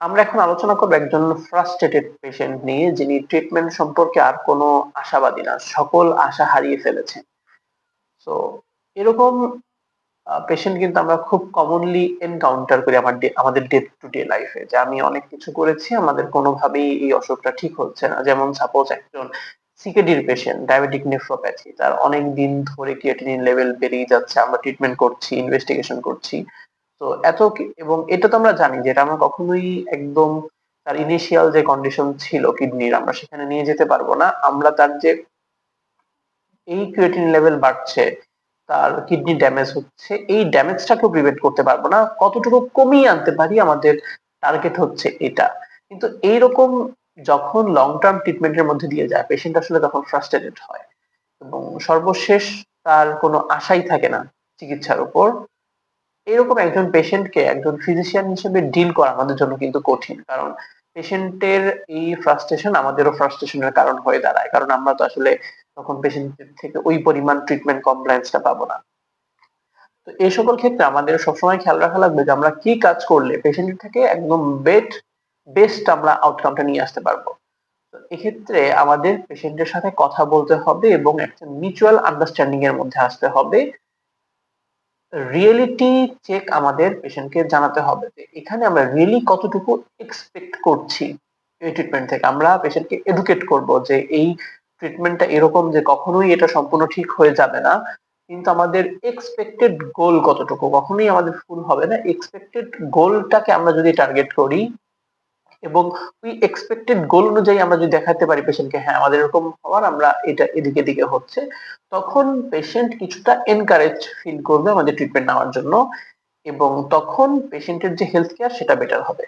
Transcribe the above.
আমরা এখন আলোচনা করব একজন ফ্রাস্ট্রেটেড পেশেন্ট নিয়ে যিনি ট্রিটমেন্ট সম্পর্কে আর কোনো আশাবাদী না, সকল আশা হারিয়ে ফেলেছেন তো এরকম পেশেন্ট কিন্তু আমরা খুব কমনলি এনকাউন্টার করি আমার আমাদের ডে টু ডে লাইফে যে আমি অনেক কিছু করেছি, আমাদের কোনোভাবেই এই অসুখটা ঠিক হচ্ছে না। যেমন সাপোজ একজন সিকেডির পেশেন্ট ডায়াবেটিক নেফ্রোপ্যাথি তার অনেক দিন ধরে ক্রিয়েটিনিন লেভেল বেড়েই যাচ্ছে, আমরা ট্রিটমেন্ট করছি ইনভেস্টিগেশন করছি। তো এত এবং এটা তো আমরা জানি যে এটা আমরা কখনোই একদম তার ইনিশিয়াল যে কন্ডিশন ছিল কিডনির আমরা সেখানে নিয়ে যেতে পারব না। আমরা তার যে এই ক্রিয়েটিন লেভেল বাড়ছে, তার কিডনি ড্যামেজ হচ্ছে, এই ড্যামেজটাকেও প্রিভেন্ট করতে পারব না। কতটুকু কমিয়ে আনতে পারি আমাদের টার্গেট হচ্ছে এটা। কিন্তু এইরকম যখন লং টার্ম ট্রিটমেন্টের মধ্যে দিয়ে যায় পেশেন্ট আসলে তখন ফ্রাস্ট্রেটেড হয়। এবং সর্বশেষ তার কোনো আশাই থাকে না চিকিৎসার উপর। এরকম একজন পেশেন্টকে একজন ফিজিশিয়ান হিসেবে ডিল করা আমাদের জন্য কিন্তু কঠিন। কারণ পেশেন্টের এই ফ্রাস্ট্রেশন আমাদেরও ফ্রাস্ট্রেশনের কারণ হয়ে দাঁড়ায়। কারণ আমরা তো আসলে তখন পেশেন্টের থেকে ওই পরিমাণ ট্রিটমেন্ট কমপ্লায়েন্সটা পাবো না। তো এই সকল ক্ষেত্রে আমাদের সবসময় খেয়াল রাখা লাগবে যে আমরা কি কাজ করলে পেশেন্টের থেকে একদম বেট বেস্ট আমরা আউটকামটা নিয়ে আসতে পারব। এক্ষেত্রে আমাদের পেশেন্টের সাথে কথা বলতে হবে এবং একটা মিউচুয়াল আন্ডারস্ট্যান্ডিং এর মধ্যে আসতে হবে। রিয়েলিটি চেক আমাদের পেশেন্টকে জানাতে হবে এখানে আমরা রিয়েলি কতটুকু এক্সপেক্ট করছি এই ট্রিটমেন্ট থেকে। আমরা পেশেন্টকে এডুকেট করব যে এই ট্রিটমেন্টটা এরকম যে কখনোই এটা সম্পূর্ণ ঠিক হয়ে যাবে না, কিন্তু আমাদের এক্সপেক্টেড গোল কতটুকু? কখনোই আমাদের ফুল হবে না। এক্সপেক্টেড গোলটাকে আমরা যদি টার্গেট করি এবং ওই এক্সপেক্টেড গোল অনুযায়ী আমরা যদি দেখাতে পারি পেশেন্টকে হ্যাঁ আমাদের এরকম হওয়ার, আমরা এটা এদিকে দিকে হচ্ছে, তখন পেশেন্ট কিছুটা এনকারেজ ফিল করবে আমাদের ট্রিটমেন্ট নেওয়ার জন্য এবং তখন পেশেন্টের যে হেলথ কেয়ার সেটা বেটার হবে।